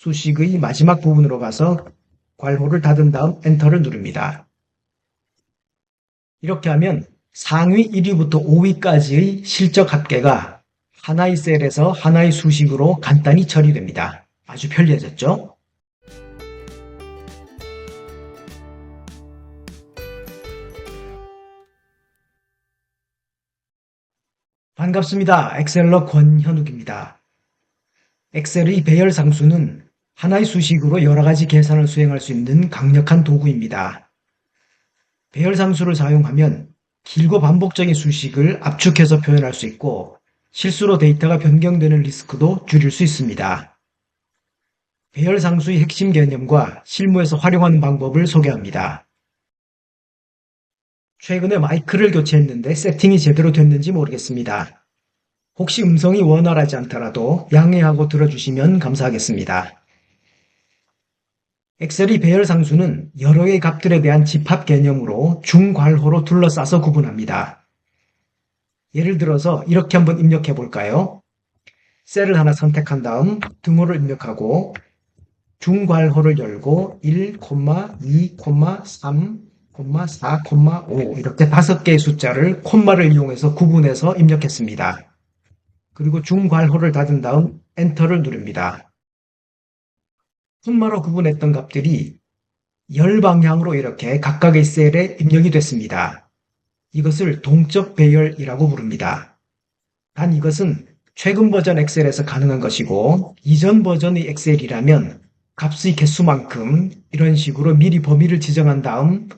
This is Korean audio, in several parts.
수식의 마지막 부분으로 가서 괄호를 닫은 다음 엔터를 누릅니다. 이렇게 하면 상위 1위부터 5위까지의 실적 합계가 하나의 셀에서 하나의 수식으로 간단히 처리됩니다. 아주 편리해졌죠? 반갑습니다. 엑셀러 권현욱입니다. 엑셀의 배열 상수는 하나의 수식으로 여러 가지 계산을 수행할 수 있는 강력한 도구입니다. 배열 상수를 사용하면 길고 반복적인 수식을 압축해서 표현할 수 있고 실수로 데이터가 변경되는 리스크도 줄일 수 있습니다. 배열 상수의 핵심 개념과 실무에서 활용하는 방법을 소개합니다. 최근에 마이크를 교체했는데 세팅이 제대로 됐는지 모르겠습니다. 혹시 음성이 원활하지 않더라도 양해하고 들어주시면 감사하겠습니다. 엑셀의 배열 상수는 여러 개의 값들에 대한 집합 개념으로 중괄호로 둘러싸서 구분합니다. 예를 들어서 이렇게 한번 입력해 볼까요? 셀을 하나 선택한 다음 등호를 입력하고 중괄호를 열고 1, 2, 3, 4, 5 이렇게 다섯 개의 숫자를 콤마를 이용해서 구분해서 입력했습니다. 그리고 중괄호를 닫은 다음 엔터를 누릅니다. 콤마로 구분했던 값들이 열 방향으로 이렇게 각각의 셀에 입력이 됐습니다. 이것을 동적 배열이라고 부릅니다. 단 이것은 최근 버전 엑셀에서 가능한 것이고 이전 버전의 엑셀이라면 값의 개수만큼 이런 식으로 미리 범위를 지정한 다음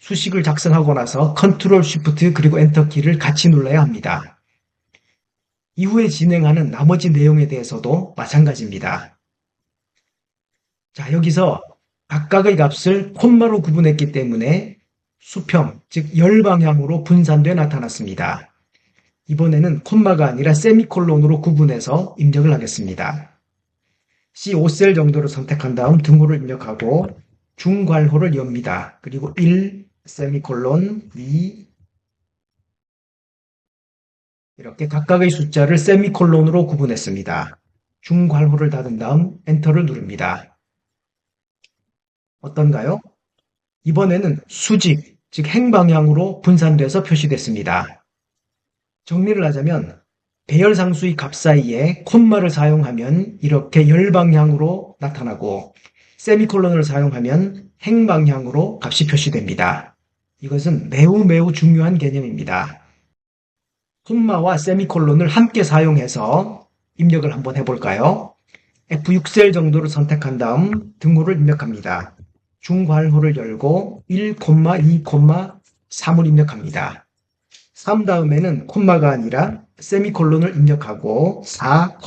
수식을 작성하고 나서 컨트롤 쉬프트 그리고 엔터 키를 같이 눌러야 합니다. 이후에 진행하는 나머지 내용에 대해서도 마찬가지입니다. 자, 여기서 각각의 값을 콤마로 구분했기 때문에 수평, 즉 열방향으로 분산돼 나타났습니다. 이번에는 콤마가 아니라 세미콜론으로 구분해서 입력을 하겠습니다. C5셀 정도를 선택한 다음 등호를 입력하고 중괄호를 엽니다. 그리고 1, 세미콜론, 2, 이렇게 각각의 숫자를 세미콜론으로 구분했습니다. 중괄호를 닫은 다음 엔터를 누릅니다. 어떤가요? 이번에는 수직, 즉 행방향으로 분산돼서 표시됐습니다. 정리를 하자면 배열상수의 값 사이에 콤마를 사용하면 이렇게 열방향으로 나타나고 세미콜론을 사용하면 행방향으로 값이 표시됩니다. 이것은 매우 매우 중요한 개념입니다. 콤마와 세미콜론을 함께 사용해서 입력을 한번 해볼까요? F6셀 정도를 선택한 다음 등호를 입력합니다. 중괄호를 열고 1, 2, 3을 입력합니다. 3 다음에는 콤마가 아니라 세미콜론을 입력하고 4,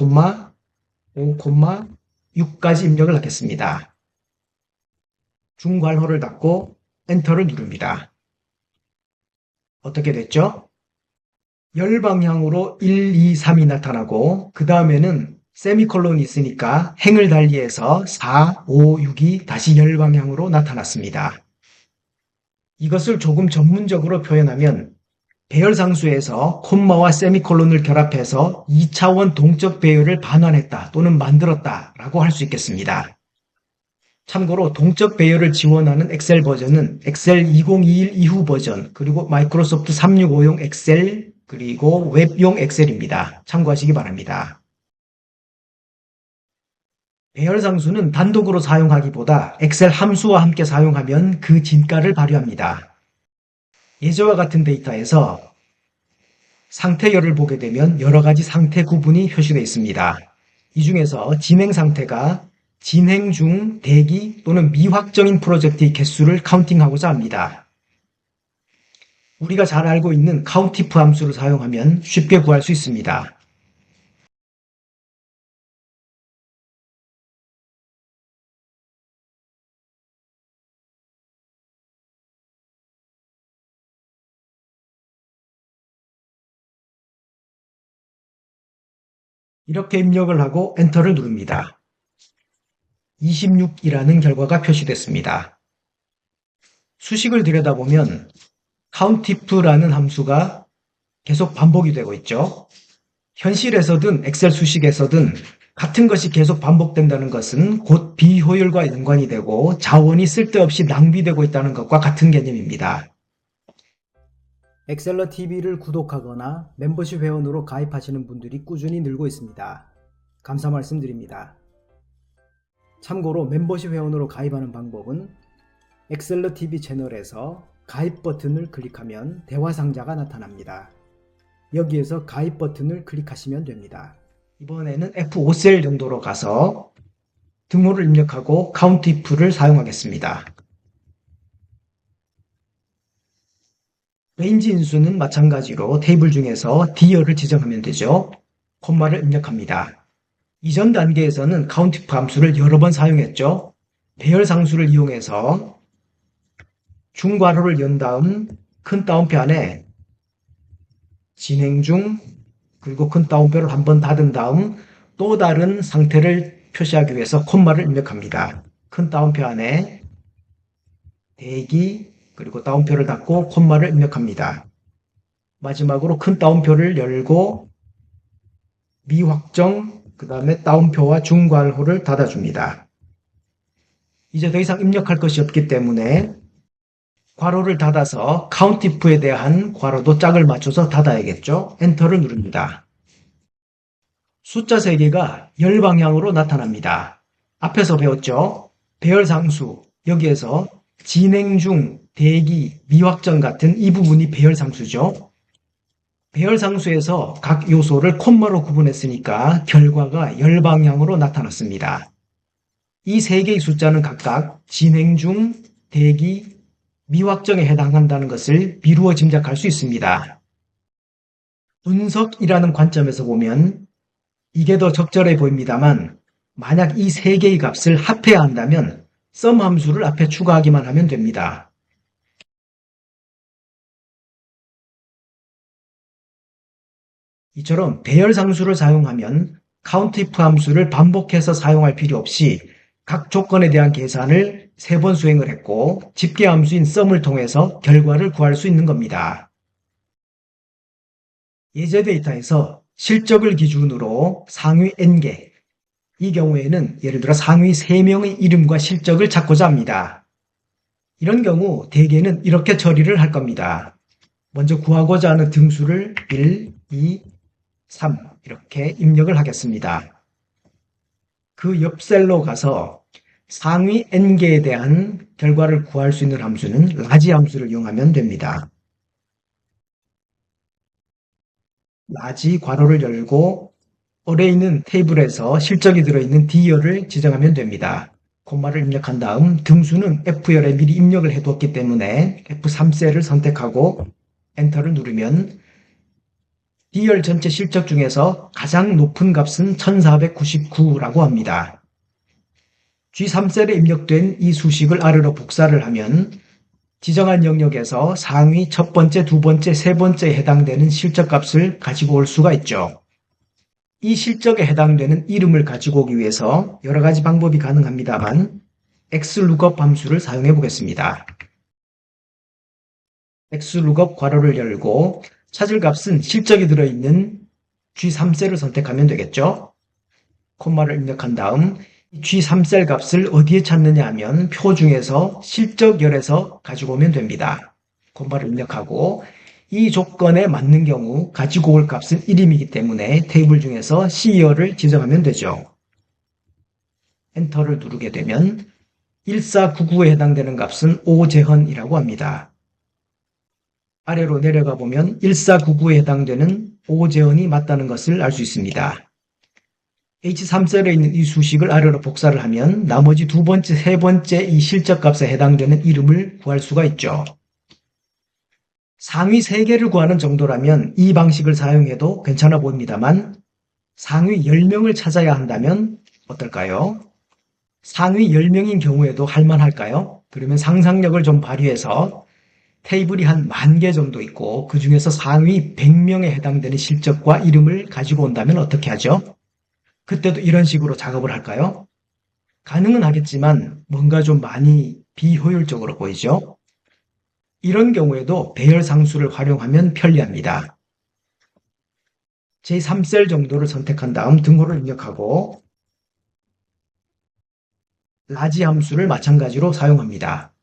5, 6까지 입력을 하겠습니다. 중괄호를 닫고 엔터를 누릅니다. 어떻게 됐죠? 열 방향으로 1, 2, 3이 나타나고 그 다음에는 세미콜론이 있으니까 행을 달리해서 4, 5, 6이 다시 열 방향으로 나타났습니다. 이것을 조금 전문적으로 표현하면 배열상수에서 콤마와 세미콜론을 결합해서 2차원 동적 배열을 반환했다 또는 만들었다 라고 할 수 있겠습니다. 참고로 동적 배열을 지원하는 엑셀 버전은 엑셀 2021 이후 버전 그리고 마이크로소프트 365용 엑셀 그리고 웹용 엑셀입니다. 참고하시기 바랍니다. 배열상수는 단독으로 사용하기보다 엑셀 함수와 함께 사용하면 그 진가를 발휘합니다. 예제와 같은 데이터에서 상태열을 보게 되면 여러 가지 상태 구분이 표시되어 있습니다. 이 중에서 진행 상태가 진행 중 대기 또는 미확정인 프로젝트의 개수를 카운팅하고자 합니다. 우리가 잘 알고 있는 카운티프 함수를 사용하면 쉽게 구할 수 있습니다. 이렇게 입력을 하고 엔터를 누릅니다. 26이라는 결과가 표시됐습니다. 수식을 들여다보면 countif라는 함수가 계속 반복이 되고 있죠. 현실에서든 엑셀 수식에서든 같은 것이 계속 반복된다는 것은 곧 비효율과 연관이 되고 자원이 쓸데없이 낭비되고 있다는 것과 같은 개념입니다. 엑셀러 TV를 구독하거나 멤버십 회원으로 가입하시는 분들이 꾸준히 늘고 있습니다. 감사 말씀드립니다. 참고로 멤버십 회원으로 가입하는 방법은 엑셀러 TV 채널에서 가입 버튼을 클릭하면 대화 상자가 나타납니다. 여기에서 가입 버튼을 클릭하시면 됩니다. 이번에는 F5셀 정도로 가서 등호를 입력하고 카운트 if를 사용하겠습니다. 레인지 인수는 마찬가지로 테이블 중에서 D열을 지정하면 되죠. 콤마를 입력합니다. 이전 단계에서는 카운트 함수를 여러 번 사용했죠. 배열 상수를 이용해서 중괄호를 연 다음 큰 따옴표 안에 진행 중 그리고 큰 따옴표를 한 번 닫은 다음 또 다른 상태를 표시하기 위해서 콤마를 입력합니다. 큰 따옴표 안에 대기 그리고 따옴표를 닫고 콤마를 입력합니다. 마지막으로 큰 따옴표를 열고 미확정 그 다음에 따옴표와 중괄호를 닫아줍니다. 이제 더 이상 입력할 것이 없기 때문에 괄호를 닫아서 if에 대한 괄호도 짝을 맞춰서 닫아야겠죠. 엔터를 누릅니다. 숫자 3개가 열 방향으로 나타납니다. 앞에서 배웠죠. 배열 상수 여기에서 진행 중, 대기, 미확정 같은 이 부분이 배열상수죠. 배열상수에서 각 요소를 콤마로 구분했으니까 결과가 열 방향으로 나타났습니다. 이 세 개의 숫자는 각각 진행 중, 대기, 미확정에 해당한다는 것을 미루어 짐작할 수 있습니다. 분석이라는 관점에서 보면 이게 더 적절해 보입니다만 만약 이 세 개의 값을 합해야 한다면 썸 함수를 앞에 추가하기만 하면 됩니다. 이처럼 배열 상수를 사용하면 count if 함수를 반복해서 사용할 필요 없이 각 조건에 대한 계산을 세 번 수행을 했고 집계 함수인 sum을 통해서 결과를 구할 수 있는 겁니다. 예제 데이터에서 실적을 기준으로 상위 n개 이 경우에는 예를 들어 상위 3명의 이름과 실적을 찾고자 합니다. 이런 경우 대개는 이렇게 처리를 할 겁니다. 먼저 구하고자 하는 등수를 1, 2, 3 이렇게 입력을 하겠습니다. 그 옆 셀로 가서 상위 n개에 대한 결과를 구할 수 있는 함수는 라지 함수를 이용하면 됩니다. 라지 괄호를 열고 어레이는 테이블에서 실적이 들어있는 D열을 지정하면 됩니다. 콤마를 입력한 다음 등수는 F열에 미리 입력을 해두었기 때문에 F3셀을 선택하고 엔터를 누르면 D열 전체 실적 중에서 가장 높은 값은 1499라고 합니다. G3셀에 입력된 이 수식을 아래로 복사를 하면 지정한 영역에서 상위 첫 번째, 두 번째, 세 번째에 해당되는 실적 값을 가지고 올 수가 있죠. 이 실적에 해당되는 이름을 가지고 오기 위해서 여러 가지 방법이 가능합니다만 xlookup 함수를 사용해 보겠습니다. xlookup 괄호를 열고 찾을 값은 실적이 들어있는 G3셀을 선택하면 되겠죠. 콤마를 입력한 다음 G3셀 값을 어디에 찾느냐 하면 표 중에서 실적열에서 가지고 오면 됩니다. 콤마를 입력하고 이 조건에 맞는 경우 가지고 올 값은 1임이기 때문에 테이블 중에서 C열을 지정하면 되죠. 엔터를 누르게 되면 1499에 해당되는 값은 오재헌이라고 합니다. 아래로 내려가 보면 1499에 해당되는 오재헌이 맞다는 것을 알 수 있습니다. H3셀에 있는 이 수식을 아래로 복사를 하면 나머지 두 번째, 세 번째 이 실적 값에 해당되는 이름을 구할 수가 있죠. 상위 3개를 구하는 정도라면 이 방식을 사용해도 괜찮아 보입니다만 상위 10명을 찾아야 한다면 어떨까요? 상위 10명인 경우에도 할만할까요? 그러면 상상력을 좀 발휘해서 테이블이 한 만 개 정도 있고 그 중에서 상위 100명에 해당되는 실적과 이름을 가지고 온다면 어떻게 하죠? 그때도 이런 식으로 작업을 할까요? 가능은 하겠지만 뭔가 좀 많이 비효율적으로 보이죠? 이런 경우에도 배열 상수를 활용하면 편리합니다. 제3셀 정도를 선택한 다음 등호를 입력하고 라지 함수를 마찬가지로 사용합니다.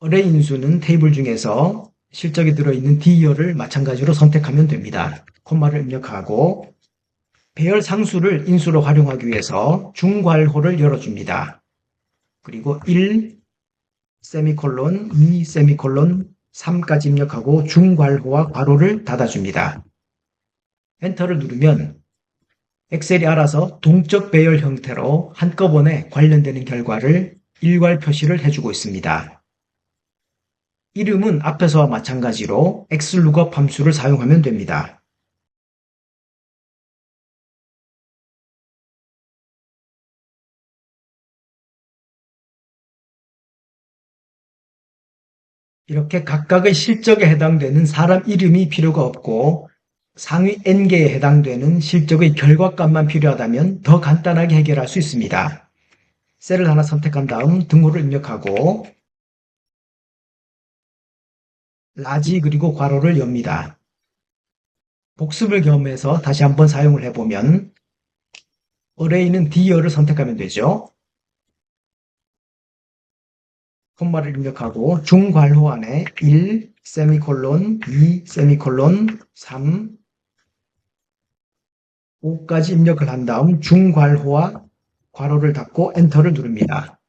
어레이 인수는 테이블 중에서 실적이 들어있는 D열을 마찬가지로 선택하면 됩니다. 콤마를 입력하고 배열 상수를 인수로 활용하기 위해서 중괄호를 열어줍니다. 그리고 1, 세미콜론, 2, 세미콜론, 3까지 입력하고 중괄호와 괄호를 닫아줍니다. 엔터를 누르면 엑셀이 알아서 동적 배열 형태로 한꺼번에 관련되는 결과를 일괄 표시를 해주고 있습니다. 이름은 앞에서와 마찬가지로 xlookup 함수를 사용하면 됩니다. 이렇게 각각의 실적에 해당되는 사람 이름이 필요가 없고 상위 n개에 해당되는 실적의 결과값만 필요하다면 더 간단하게 해결할 수 있습니다. 셀을 하나 선택한 다음 등호를 입력하고 라지 그리고 괄호를 엽니다. 복습을 겸해서 다시 한번 사용을 해보면 어레이는 D열을 선택하면 되죠. 콤마를 입력하고 중괄호 안에 1, 세미콜론, 2, 세미콜론, 3, 5까지 입력을 한 다음 중괄호와 괄호를 닫고 엔터를 누릅니다.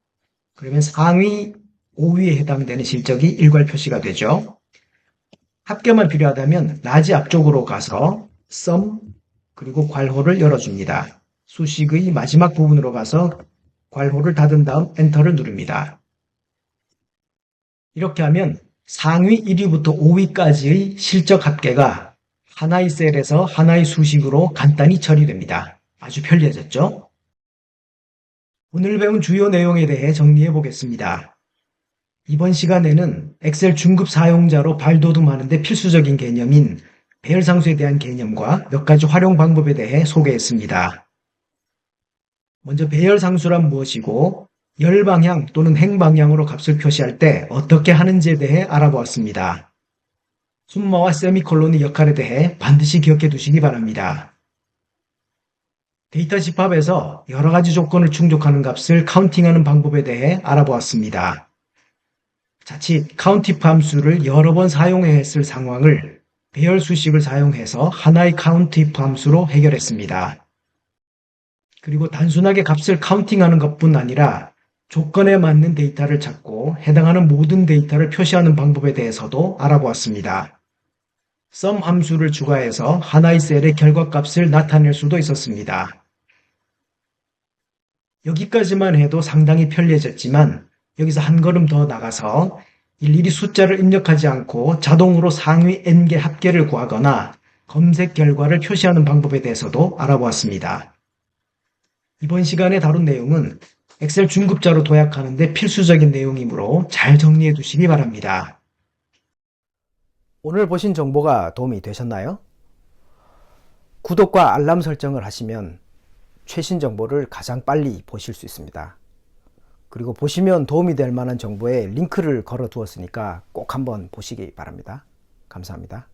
그러면 상위 5위에 해당되는 실적이 일괄 표시가 되죠. 합계만 필요하다면 라지 앞쪽으로 가서 sum 그리고 괄호를 열어줍니다. 수식의 마지막 부분으로 가서 괄호를 닫은 다음 엔터를 누릅니다. 이렇게 하면 상위 1위부터 5위까지의 실적 합계가 하나의 셀에서 하나의 수식으로 간단히 처리됩니다. 아주 편리해졌죠? 오늘 배운 주요 내용에 대해 정리해 보겠습니다. 이번 시간에는 엑셀 중급 사용자로 발돋움하는데 필수적인 개념인 배열상수에 대한 개념과 몇 가지 활용 방법에 대해 소개했습니다. 먼저 배열상수란 무엇이고 열방향 또는 행방향으로 값을 표시할 때 어떻게 하는지에 대해 알아보았습니다. 숨마와 세미콜론의 역할에 대해 반드시 기억해 두시기 바랍니다. 데이터 집합에서 여러 가지 조건을 충족하는 값을 카운팅하는 방법에 대해 알아보았습니다. 자칫 카운티프 함수를 여러 번 사용해야 했을 상황을 배열 수식을 사용해서 하나의 카운티프 함수로 해결했습니다. 그리고 단순하게 값을 카운팅하는 것뿐 아니라 조건에 맞는 데이터를 찾고 해당하는 모든 데이터를 표시하는 방법에 대해서도 알아보았습니다. sum 함수를 추가해서 하나의 셀의 결과값을 나타낼 수도 있었습니다. 여기까지만 해도 상당히 편리해졌지만 여기서 한 걸음 더 나가서 일일이 숫자를 입력하지 않고 자동으로 상위 n개 합계를 구하거나 검색 결과를 표시하는 방법에 대해서도 알아보았습니다. 이번 시간에 다룬 내용은 엑셀 중급자로 도약하는데 필수적인 내용이므로 잘 정리해 두시기 바랍니다. 오늘 보신 정보가 도움이 되셨나요? 구독과 알람 설정을 하시면 최신 정보를 가장 빨리 보실 수 있습니다. 그리고 보시면 도움이 될 만한 정보에 링크를 걸어 두었으니까 꼭 한번 보시기 바랍니다. 감사합니다.